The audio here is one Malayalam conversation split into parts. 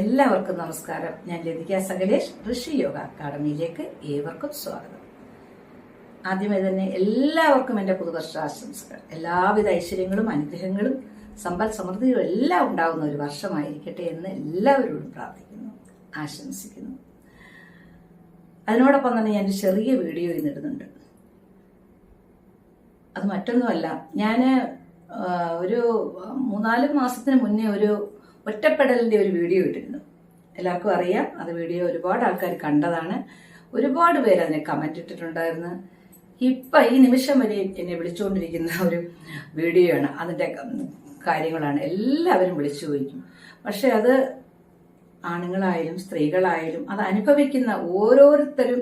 എല്ലാവർക്കും നമസ്കാരം. ഞാൻ ലതിക സകലേഷ് ഋഷി യോഗ അക്കാദമിയിലേക്ക് ഏവർക്കും സ്വാഗതം. ആദ്യമേ തന്നെ എല്ലാവർക്കും എന്റെ പുതുവർഷാശംസകൾ എല്ലാവിധ ഐശ്വര്യങ്ങളും അനുഗ്രഹങ്ങളും സമ്പൽ സമൃദ്ധിയും എല്ലാം ഉണ്ടാകുന്ന ഒരു വർഷമായിരിക്കട്ടെ എന്ന് എല്ലാവരോടും പ്രാർത്ഥിക്കുന്നു ആശംസിക്കുന്നു. അതിനോടൊപ്പം തന്നെ ഞാൻ ചെറിയ വീഡിയോ ഇന്നിടുന്നുണ്ട് അത് മറ്റൊന്നുമല്ല. ഞാൻ ഒരു മൂന്നാൽ മാസത്തിന് മുന്നേ ഒരു ഒറ്റപ്പെടലിന്റെ ഒരു വീഡിയോ ഇട്ടിരുന്നു. എല്ലാവർക്കും അറിയാം അത് വീഡിയോ ഒരുപാട് ആൾക്കാർ കണ്ടതാണ്. ഒരുപാട് പേര് അതിനെ കമന്റ് ഇട്ടിട്ടുണ്ടായിരുന്നു. ഇപ്പം ഈ നിമിഷം വരെ എന്നെ വിളിച്ചുകൊണ്ടിരിക്കുന്ന ഒരു വീഡിയോയാണ്. അതിന്റെ കാര്യങ്ങളാണ്. എല്ലാവരും വിളിച്ചു ചോദിക്കും. പക്ഷെ അത് ആണുങ്ങളായാലും സ്ത്രീകളായാലും അത് അനുഭവിക്കുന്ന ഓരോരുത്തരും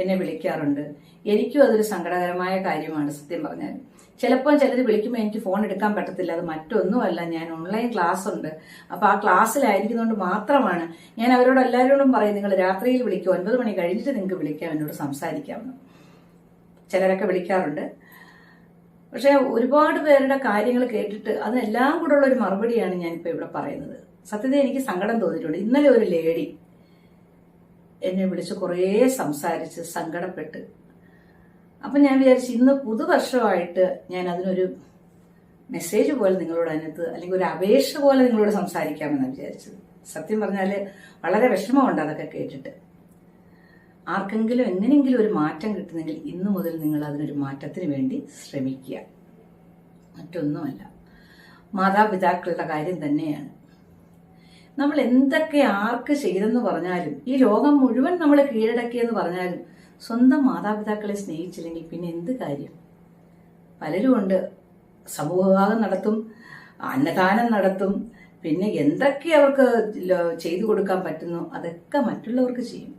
എന്നെ വിളിക്കാറുണ്ട്. എനിക്കും അതൊരു സങ്കടകരമായ കാര്യമാണ് സത്യം പറഞ്ഞാൽ ചിലപ്പോൾ ചിലർ വിളിക്കുമ്പോൾ എനിക്ക് ഫോൺ എടുക്കാൻ പറ്റത്തില്ല അത് മറ്റൊന്നുമല്ല ഞാൻ ഓൺലൈൻ ക്ലാസ് ഉണ്ട്. അപ്പോൾ ആ ക്ലാസ്സിലായിരിക്കുന്നതുകൊണ്ട് മാത്രമാണ് ഞാൻ അവരോട് എല്ലാവരോടും പറയും നിങ്ങൾ രാത്രിയിൽ വിളിക്കും ഒൻപത് മണി കഴിഞ്ഞിട്ട് നിങ്ങൾക്ക് വിളിക്കാം എന്നോട് സംസാരിക്കാമെന്ന്. ചിലരൊക്കെ വിളിക്കാറുണ്ട്. പക്ഷേ ഒരുപാട് പേരുടെ കാര്യങ്ങൾ കേട്ടിട്ട് അതെല്ലാം കൂടെ ഉള്ള ഒരു മറുപടിയാണ് ഞാനിപ്പോൾ ഇവിടെ പറയുന്നത്. സത്യത്തിൽ എനിക്ക് സങ്കടം തോന്നിയിട്ടുണ്ട്. ഇന്നലെ ഒരു ലേഡി എന്നെ വിളിച്ച് കുറേ സംസാരിച്ച് സങ്കടപ്പെട്ട് അപ്പം ഞാൻ വിചാരിച്ചു ഇന്ന് പുതുവർഷമായിട്ട് ഞാൻ അതിനൊരു മെസ്സേജ് പോലെ നിങ്ങളോട് അതിനകത്ത് അല്ലെങ്കിൽ ഒരു അപേക്ഷ പോലെ നിങ്ങളോട് സംസാരിക്കാമെന്നാണ് വിചാരിച്ചത്. സത്യം പറഞ്ഞാൽ വളരെ വിഷമമുണ്ട് അതൊക്കെ കേട്ടിട്ട്. ആർക്കെങ്കിലും എങ്ങനെയെങ്കിലും ഒരു മാറ്റം കിട്ടുന്നെങ്കിൽ ഇന്നു മുതൽ നിങ്ങൾ അതിനൊരു മാറ്റത്തിന് വേണ്ടി ശ്രമിക്കുക. മറ്റൊന്നുമല്ല. മാതാപിതാക്കളുടെ കാര്യം തന്നെയാണ്. നമ്മൾ എന്തൊക്കെ ആർക്ക് ചെയ്തെന്ന് പറഞ്ഞാലും ഈ ലോകം മുഴുവൻ നമ്മൾ കീഴടക്കിയെന്ന് പറഞ്ഞാലും സ്വന്തം മാതാപിതാക്കളെ സ്നേഹിച്ചില്ലെങ്കിൽ പിന്നെ എന്ത് കാര്യം? പലരും ഉണ്ട്. സമൂഹഭാഗം നടത്തും അന്നദാനം നടത്തും. പിന്നെ എന്തൊക്കെ അവർക്ക് ചെയ്തു കൊടുക്കാൻ പറ്റുന്നു അതൊക്കെ മറ്റുള്ളവർക്ക് ചെയ്യും.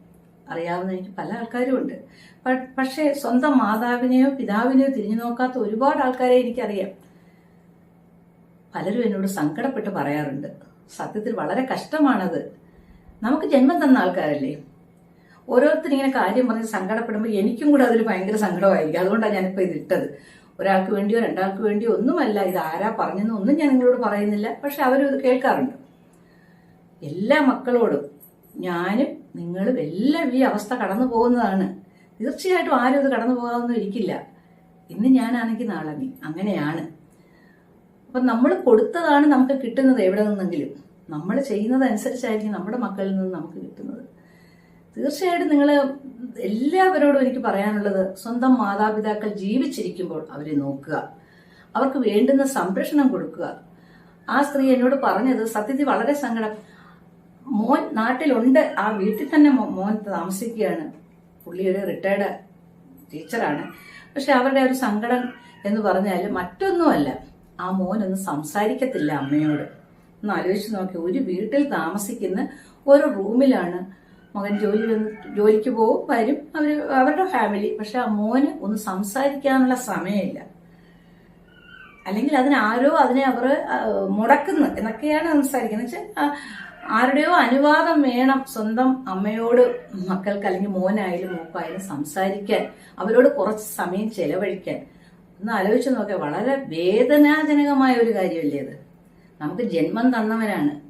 അറിയാവുന്ന എനിക്ക് പല ആൾക്കാരും ഉണ്ട്. പക്ഷേ സ്വന്തം മാതാവിനെയോ പിതാവിനെയോ തിരിഞ്ഞു നോക്കാത്ത ഒരുപാട് ആൾക്കാരെ എനിക്കറിയാം. പലരും എന്നോട് സങ്കടപ്പെട്ട് പറയാറുണ്ട്. സത്യത്തിൽ വളരെ കഷ്ടമാണത്. നമുക്ക് ജന്മം തന്ന ആൾക്കാരല്ലേ? ഓരോരുത്തർ ഇങ്ങനെ കാര്യം പറഞ്ഞ് സങ്കടപ്പെടുമ്പോൾ എനിക്കും കൂടെ അതൊരു ഭയങ്കര സങ്കടമായിരിക്കും. അതുകൊണ്ടാണ് ഞാനിപ്പോൾ ഇത് ഇട്ടത്. ഒരാൾക്ക് വേണ്ടിയോ രണ്ടാൾക്ക് വേണ്ടിയോ ഒന്നുമല്ല ഇത് ആരാ പറഞ്ഞെന്ന് ഒന്നും ഞാൻ നിങ്ങളോട് പറയുന്നില്ല. പക്ഷെ അവരും ഇത് കേൾക്കാറുണ്ട്. എല്ലാ മക്കളോടും ഞാനും നിങ്ങളും എല്ലാം ഈ അവസ്ഥ കടന്നു പോകുന്നതാണ്. തീർച്ചയായിട്ടും ആരും ഇത് കടന്നു പോകാമെന്നും ഇരിക്കില്ല. ഇന്ന് ഞാനാണെങ്കിൽ നാളെ നീ. അങ്ങനെയാണ്. അപ്പം നമ്മൾ കൊടുത്തതാണ് നമുക്ക് കിട്ടുന്നത് എവിടെ നിന്നെങ്കിലും. നമ്മൾ ചെയ്യുന്നതനുസരിച്ചായിരിക്കും നമ്മുടെ മക്കളിൽ നിന്ന് നമുക്ക് കിട്ടുന്നത്. തീർച്ചയായിട്ടും നിങ്ങൾ എല്ലാവരോടും എനിക്ക് പറയാനുള്ളത് സ്വന്തം മാതാപിതാക്കൾ ജീവിച്ചിരിക്കുമ്പോൾ അവരെ നോക്കുക. അവർക്ക് വേണ്ടുന്ന സംരക്ഷണം കൊടുക്കുക. ആ സ്ത്രീ എന്നോട് പറഞ്ഞത് സത്യത്തിൽ വളരെ സങ്കടം. മോൻ നാട്ടിലുണ്ട്. ആ വീട്ടിൽ തന്നെ മോൻ താമസിക്കുകയാണ്. പുള്ളി റിട്ടയർഡ് ടീച്ചറാണ് പക്ഷെ അവരുടെ ഒരു സങ്കടം എന്ന് പറഞ്ഞാൽ മറ്റൊന്നുമല്ല. ആ മോനൊന്നും സംസാരിക്കത്തില്ല അമ്മയോട്. ഒന്ന് ആലോചിച്ച് നോക്കി. ഒരു വീട്ടിൽ താമസിക്കുന്ന ഒരു റൂമിലാണ് മകൻ ജോലി ജോലിക്ക് പോകും വരും. അവർ അവരുടെ ഫാമിലി പക്ഷെ ആ മോന് ഒന്ന് സംസാരിക്കാനുള്ള സമയമില്ല. അല്ലെങ്കിൽ അതിനാരോ അതിനെ അവർ മുടക്കുന്നു എന്നൊക്കെയാണ് സംസാരിക്കുന്നത്. വെച്ചാൽ ആരുടെയോ അനുവാദം വേണം സ്വന്തം അമ്മയോട് മക്കൾക്ക് അല്ലെങ്കിൽ മോനായാലും മൂപ്പായാലും സംസാരിക്കാൻ അവരോട് കുറച്ച് സമയം ചെലവഴിക്കാൻ. ഒന്ന് ആലോചിച്ച് നോക്കിയാൽ വളരെ വേദനാജനകമായ ഒരു കാര്യമല്ലേ അത്? നമുക്ക് ജന്മം തന്നവനാണ്.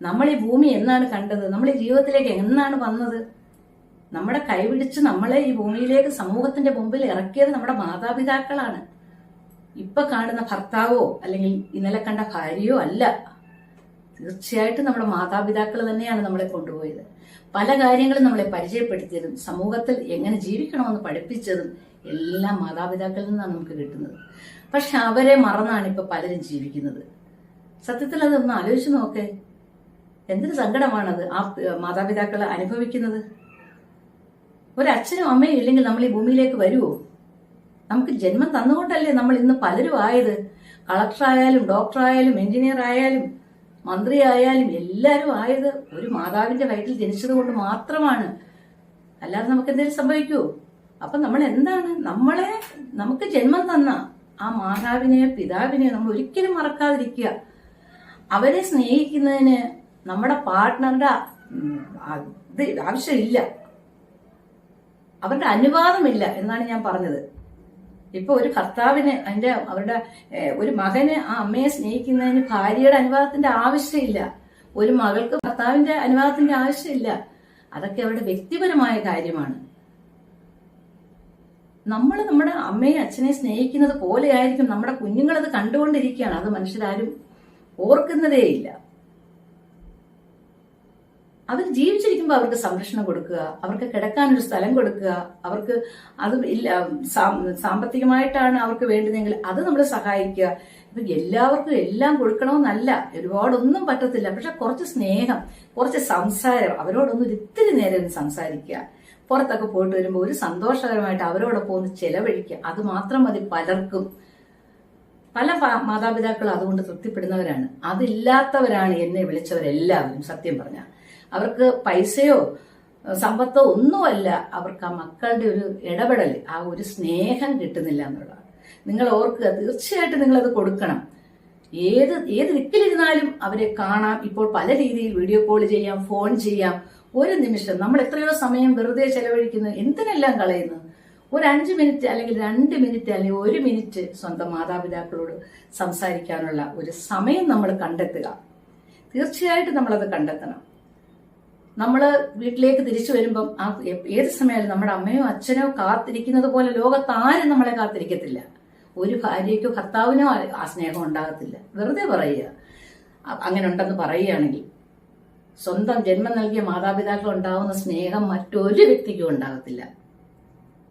നമ്മൾ ഈ ഭൂമി എന്നാണ് കണ്ടത്? നമ്മൾ ഈ ജീവിതത്തിലേക്ക് എന്നാണ് വന്നത്? നമ്മുടെ കൈവിടിച്ച് നമ്മളെ ഈ ഭൂമിയിലേക്ക് സമൂഹത്തിന്റെ മുമ്പിൽ ഇറക്കിയത് നമ്മുടെ മാതാപിതാക്കളാണ്. ഇപ്പൊ കാണുന്ന ഭർത്താവോ അല്ലെങ്കിൽ ഇന്നലെ കണ്ട ഭാര്യയോ അല്ല. തീർച്ചയായിട്ടും നമ്മുടെ മാതാപിതാക്കൾ തന്നെയാണ് നമ്മളെ കൊണ്ടുപോയത്. പല കാര്യങ്ങളും നമ്മളെ പരിചയപ്പെടുത്തിയതും സമൂഹത്തിൽ എങ്ങനെ ജീവിക്കണമെന്ന് പഠിപ്പിച്ചതും എല്ലാം മാതാപിതാക്കളിൽ നിന്നാണ് നമുക്ക് കിട്ടുന്നത്. പക്ഷെ അവരെ മറന്നാണ് ഇപ്പൊ പലരും ജീവിക്കുന്നത്. സത്യത്തിൽ അതൊന്ന് ആലോചിച്ച് നോക്കേ. എന്തൊരു സങ്കടമാണത്? ആ മാതാപിതാക്കൾ അനുഭവിക്കുന്നത്? ഒരച്ഛനും അമ്മയും ഇല്ലെങ്കിൽ നമ്മൾ ഈ ഭൂമിയിലേക്ക് വരുമോ നമുക്ക് ജന്മം തന്നുകൊണ്ടല്ലേ നമ്മൾ ഇന്ന് പലരും ആയത്? കളക്ടറായാലും ഡോക്ടറായാലും എഞ്ചിനീയർ ആയാലും മന്ത്രി ആയാലും എല്ലാവരും ആയത് ഒരു മാതാവിന്റെ വയറ്റിൽ ജനിച്ചത് കൊണ്ട് മാത്രമാണ്. അല്ലാതെ നമുക്ക് എന്തെങ്കിലും സംഭവിക്കുമോ അപ്പൊ നമ്മൾ എന്താണ്? നമ്മളെ നമുക്ക് ജന്മം തന്ന ആ മാതാവിനെയോ പിതാവിനെയോ നമ്മൾ ഒരിക്കലും മറക്കാതിരിക്കുക. അവരെ സ്നേഹിക്കുന്നതിന് നമ്മുടെ പാർട്ട്ണറുടെ ഉം, അത് ആവശ്യമില്ല. അവരുടെ അനുവാദമില്ല എന്നാണ് ഞാൻ പറഞ്ഞത്. ഇപ്പൊ ഒരു ഭർത്താവിന് അതിന്റെ അവരുടെ ഒരു മകന് ആ അമ്മയെ സ്നേഹിക്കുന്നതിന് ഭാര്യയുടെ അനുവാദത്തിന്റെ ആവശ്യമില്ല. ഒരു മകൾക്ക് ഭർത്താവിന്റെ അനുവാദത്തിന്റെ ആവശ്യമില്ല. അതൊക്കെ അവരുടെ വ്യക്തിപരമായ കാര്യമാണ്. നമ്മൾ നമ്മുടെ അമ്മയെ അച്ഛനെ സ്നേഹിക്കുന്നത് പോലെയായിരിക്കും നമ്മുടെ കുഞ്ഞുങ്ങളത് കണ്ടുകൊണ്ടിരിക്കുകയാണ്. അത് മനുഷ്യരാരും ഓർക്കുന്നതേയില്ല. അവർ ജീവിച്ചിരിക്കുമ്പോൾ അവർക്ക് സംരക്ഷണം കൊടുക്കുക അവർക്ക് കിടക്കാനൊരു സ്ഥലം കൊടുക്കുക അവർക്ക് അത് ഇല്ല സാമ്പത്തികമായിട്ടാണ് അവർക്ക് വേണ്ടതെങ്കിൽ അത് നമ്മൾ സഹായിക്കുക. ഇപ്പൊ എല്ലാവർക്കും എല്ലാം കൊടുക്കണമെന്നല്ല ഒരുപാടൊന്നും പറ്റത്തില്ല. പക്ഷെ കുറച്ച് സ്നേഹം കുറച്ച് സംസാരം അവരോടൊന്ന് ഒരിത്തിരി നേരം സംസാരിക്കുക. പുറത്തൊക്കെ പോയിട്ട് വരുമ്പോൾ ഒരു സന്തോഷകരമായിട്ട് അവരോടൊപ്പം ഒന്ന് ചെലവഴിക്കുക. അത് മാത്രം മതി പലർക്കും. പല മാതാപിതാക്കൾ അതുകൊണ്ട് തൃപ്തിപ്പെടുന്നവരാണ്. അതില്ലാത്തവരാണ് എന്നെ വിളിച്ചവരെല്ലാവരും സത്യം പറഞ്ഞ. അവർക്ക് പൈസയോ സമ്പത്തോ ഒന്നുമല്ല. അവർക്ക് ആ മക്കളുടെ ഒരു ഇടപെടൽ ആ ഒരു സ്നേഹം കിട്ടുന്നില്ല എന്നുള്ളതാണ്. നിങ്ങൾ ഓർക്കുക തീർച്ചയായിട്ടും നിങ്ങളത് കൊടുക്കണം. ഏത് ഏത് ദിക്കിലിരുന്നാലും അവരെ കാണാം. ഇപ്പോൾ പല രീതിയിൽ വീഡിയോ കോൾ ചെയ്യാം ഫോൺ ചെയ്യാം. ഒരു നിമിഷം നമ്മൾ എത്രയോ സമയം വെറുതെ ചെലവഴിക്കുന്നു. എന്തിനെല്ലാം കളയുന്നു? ഒരു അഞ്ച് മിനിറ്റ് അല്ലെങ്കിൽ രണ്ട് മിനിറ്റ് അല്ലെങ്കിൽ ഒരു മിനിറ്റ് സ്വന്തം മാതാപിതാക്കളോട് സംസാരിക്കാനുള്ള ഒരു സമയം നമ്മൾ കണ്ടെത്തുക. തീർച്ചയായിട്ടും നമ്മളത് കണ്ടെത്തണം. നമ്മൾ വീട്ടിലേക്ക് തിരിച്ചു വരുമ്പം ആ ഏത് സമയമായാലും നമ്മുടെ അമ്മയോ അച്ഛനോ കാത്തിരിക്കുന്നത് പോലെ ലോകത്ത് ആരും നമ്മളെ കാത്തിരിക്കത്തില്ല. ഒരു ഭാര്യയ്ക്കോ ഭർത്താവിനോ ആ- ആ സ്നേഹം ഉണ്ടാകത്തില്ല. വെറുതെ പറയുക. അങ്ങനെ ഉണ്ടെന്ന് പറയുകയാണെങ്കിൽ സ്വന്തം ജന്മം നൽകിയ മാതാപിതാക്കൾ ഉണ്ടാവുന്ന സ്നേഹം മറ്റൊരു വ്യക്തിക്കും ഉണ്ടാകത്തില്ല.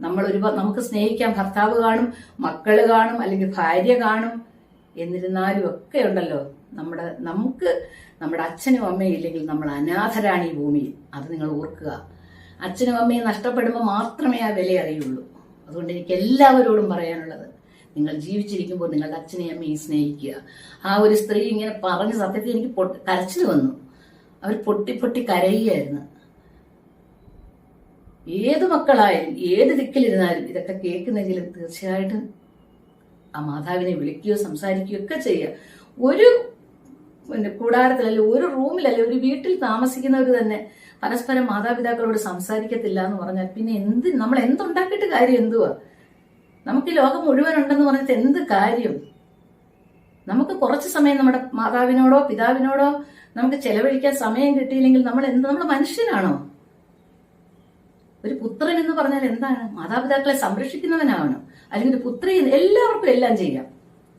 നമ്മൾ ഒരു നമുക്ക് സ്നേഹിക്കാൻ ഭർത്താവ് കാണും മക്കൾ കാണും അല്ലെങ്കിൽ ഭാര്യ കാണും. എന്നിരുന്നാലും ഒക്കെ ഉണ്ടല്ലോ. നമ്മുടെ നമുക്ക് നമ്മുടെ അച്ഛനും അമ്മയും ഇല്ലെങ്കിൽ നമ്മൾ അനാഥരാണ് ഈ ഭൂമിയിൽ. അത് നിങ്ങൾ ഓർക്കുക. അച്ഛനും അമ്മയും നഷ്ടപ്പെടുമ്പോൾ മാത്രമേ ആ വില അറിയുള്ളൂ. അതുകൊണ്ട് എനിക്ക് എല്ലാവരോടും പറയാനുള്ളത് നിങ്ങൾ ജീവിച്ചിരിക്കുമ്പോൾ നിങ്ങളുടെ അച്ഛനെയും അമ്മയും സ്നേഹിക്കുക. ആ ഒരു സ്ത്രീ ഇങ്ങനെ പറഞ്ഞ സത്യത്തിൽ എനിക്ക് പൊട്ടി കരച്ചിൽ വന്നു. അവർ പൊട്ടി പൊട്ടി കരയുകയായിരുന്നു. ഏത് മക്കളായാലും ഏത് ദിക്കിലിരുന്നാലും ഇതൊക്കെ കേൾക്കുന്നെങ്കിലും തീർച്ചയായിട്ടും ആ മാതാവിനെ വിളിക്കുകയോ സംസാരിക്കുകയോ ഒക്കെ ചെയ്യുക. ഒരു പിന്നെ കൂടാരത്തിലല്ല ഒരു റൂമിലല്ല ഒരു വീട്ടിൽ താമസിക്കുന്നവർ തന്നെ പരസ്പരം മാതാപിതാക്കളോട് സംസാരിക്കത്തില്ല എന്ന് പറഞ്ഞാൽ പിന്നെ എന്ത് നമ്മൾ എന്തുണ്ടാക്കിയിട്ട് കാര്യം എന്തുവാ? നമുക്ക് ഈ ലോകം മുഴുവൻ ഉണ്ടെന്ന് പറഞ്ഞിട്ട് എന്ത് കാര്യം? നമുക്ക് കുറച്ച് സമയം നമ്മുടെ മാതാവിനോടോ പിതാവിനോടോ നമുക്ക് ചെലവഴിക്കാൻ സമയം കിട്ടിയില്ലെങ്കിൽ നമ്മൾ എന്ത് നമ്മൾ മനുഷ്യനാണോ? ഒരു പുത്രൻ എന്ന് പറഞ്ഞാൽ എന്താണ്? മാതാപിതാക്കളെ സംരക്ഷിക്കുന്നവനാവണം അല്ലെങ്കിൽ പുത്രി എല്ലാവർക്കും എല്ലാം ചെയ്യാം.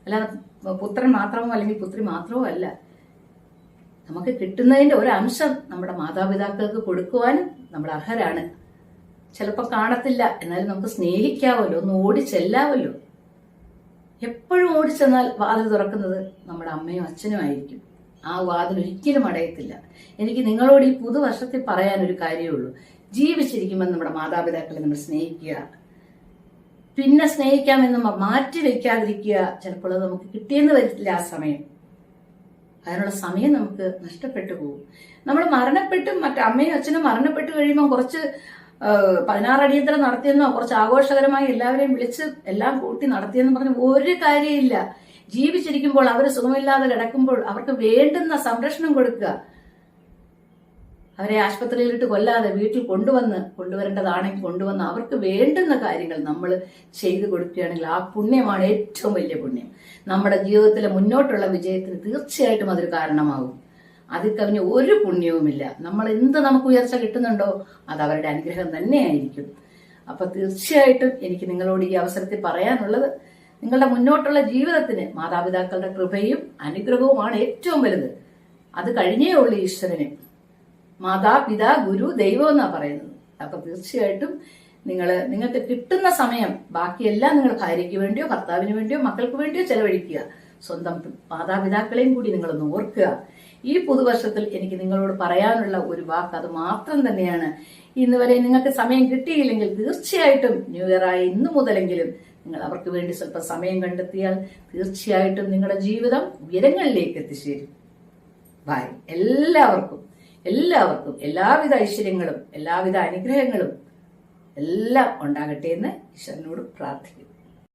അല്ലാതെ പുത്രൻ മാത്രമോ അല്ലെങ്കിൽ പുത്രി മാത്രമോ അല്ല. നമുക്ക് കിട്ടുന്നതിന്റെ ഒരു അംശം നമ്മുടെ മാതാപിതാക്കൾക്ക് കൊടുക്കുവാനും നമ്മൾ അർഹരാണ്. ചിലപ്പോൾ കാണത്തില്ല. എന്നാലും നമുക്ക് സ്നേഹിക്കാവല്ലോ ഒന്ന് ഓടി ചെല്ലാവല്ലോ. എപ്പോഴും ഓടി ചെന്നാൽ വാതിൽ തുറക്കുന്നത് നമ്മുടെ അമ്മയും അച്ഛനും ആയിരിക്കും. ആ വാതിൽ ഒരിക്കലും അടയത്തില്ല. എനിക്ക് നിങ്ങളോട് ഈ പുതുവർഷത്തിൽ പറയാൻ ഒരു കാര്യമുള്ളൂ ജീവിച്ചിരിക്കുമ്പോൾ നമ്മുടെ മാതാപിതാക്കളെ നമ്മൾ സ്നേഹിക്കുക. പിന്നെ സ്നേഹിക്കാമെന്ന് മാറ്റി വെക്കാതിരിക്കുക ചിലപ്പോൾ അത് നമുക്ക് കിട്ടിയെന്ന് വരില്ല ആ സമയം. അതിനുള്ള സമയം നമുക്ക് നഷ്ടപ്പെട്ടു പോകും. നമ്മൾ മരണപ്പെട്ടും മറ്റു അമ്മയും അച്ഛനും മരണപ്പെട്ട് കഴിയുമ്പോൾ കുറച്ച് പതിനാറ് അടിയന്തരം നടത്തിയെന്നോ കുറച്ച് ആഘോഷകരമായി എല്ലാവരെയും വിളിച്ച് എല്ലാം കൂട്ടി നടത്തിയെന്ന് പറഞ്ഞ് ഒരു കാര്യമില്ല. ജീവിച്ചിരിക്കുമ്പോൾ അവർ സുഖമില്ലാതെ കിടക്കുമ്പോൾ അവർക്ക് വേണ്ടുന്ന സംരക്ഷണം കൊടുക്കുക. അവരെ ആശുപത്രിയിലിട്ട് കൊല്ലാതെ വീട്ടിൽ കൊണ്ടുവന്ന് കൊണ്ടുവരേണ്ടതാണെങ്കിൽ കൊണ്ടുവന്ന് അവർക്ക് വേണ്ടുന്ന കാര്യങ്ങൾ നമ്മൾ ചെയ്തു കൊടുക്കുകയാണെങ്കിൽ ആ പുണ്യമാണ് ഏറ്റവും വലിയ പുണ്യം. നമ്മുടെ ജീവിതത്തിലെ മുന്നോട്ടുള്ള വിജയത്തിന് തീർച്ചയായിട്ടും അതൊരു കാരണമാകും. അതിൽ കവിഞ്ഞ ഒരു പുണ്യവുമില്ല. നമ്മൾ എന്ത് നമുക്ക് ഉയർച്ച കിട്ടുന്നുണ്ടോ അത് അവരുടെ അനുഗ്രഹം തന്നെയായിരിക്കും. അപ്പൊ തീർച്ചയായിട്ടും എനിക്ക് നിങ്ങളോട് ഈ അവസരത്തിൽ പറയാനുള്ളത് നിങ്ങളുടെ മുന്നോട്ടുള്ള ജീവിതത്തിന് മാതാപിതാക്കളുടെ കൃപയും അനുഗ്രഹവുമാണ് ഏറ്റവും വലുത്. അത് കഴിഞ്ഞേ ഉള്ളൂ ഈശ്വരന്. മാതാപിതാ ഗുരു ദൈവം എന്നാ പറയുന്നത്. അപ്പൊ തീർച്ചയായിട്ടും നിങ്ങൾ നിങ്ങൾക്ക് കിട്ടുന്ന സമയം ബാക്കിയെല്ലാം നിങ്ങൾ ഭാര്യയ്ക്ക് വേണ്ടിയോ ഭർത്താവിന് വേണ്ടിയോ മക്കൾക്ക് വേണ്ടിയോ ചെലവഴിക്കുക. സ്വന്തം മാതാപിതാക്കളെയും കൂടി നിങ്ങളൊന്ന് ഓർക്കുക. ഈ പുതുവർഷത്തിൽ എനിക്ക് നിങ്ങളോട് പറയാനുള്ള ഒരു വാക്ക് അത് മാത്രം തന്നെയാണ്. ഇന്ന് വരെ നിങ്ങൾക്ക് സമയം കിട്ടിയില്ലെങ്കിൽ തീർച്ചയായിട്ടും ന്യൂ ഇയർ ഇന്ന് ഇന്നു മുതലെങ്കിലും നിങ്ങൾ അവർക്ക് വേണ്ടി സ്വല്പം സമയം കണ്ടെത്തിയാൽ തീർച്ചയായിട്ടും നിങ്ങളുടെ ജീവിതം ഉയരങ്ങളിലേക്ക് എത്തിച്ചേരും. ബൈ. എല്ലാവർക്കും എല്ലാവർക്കും എല്ലാവിധ ഐശ്വര്യങ്ങളും എല്ലാവിധ അനുഗ്രഹങ്ങളും എല്ലാം ഉണ്ടാകട്ടെ എന്ന് ഈശ്വരനോട് പ്രാർത്ഥിക്കുന്നു.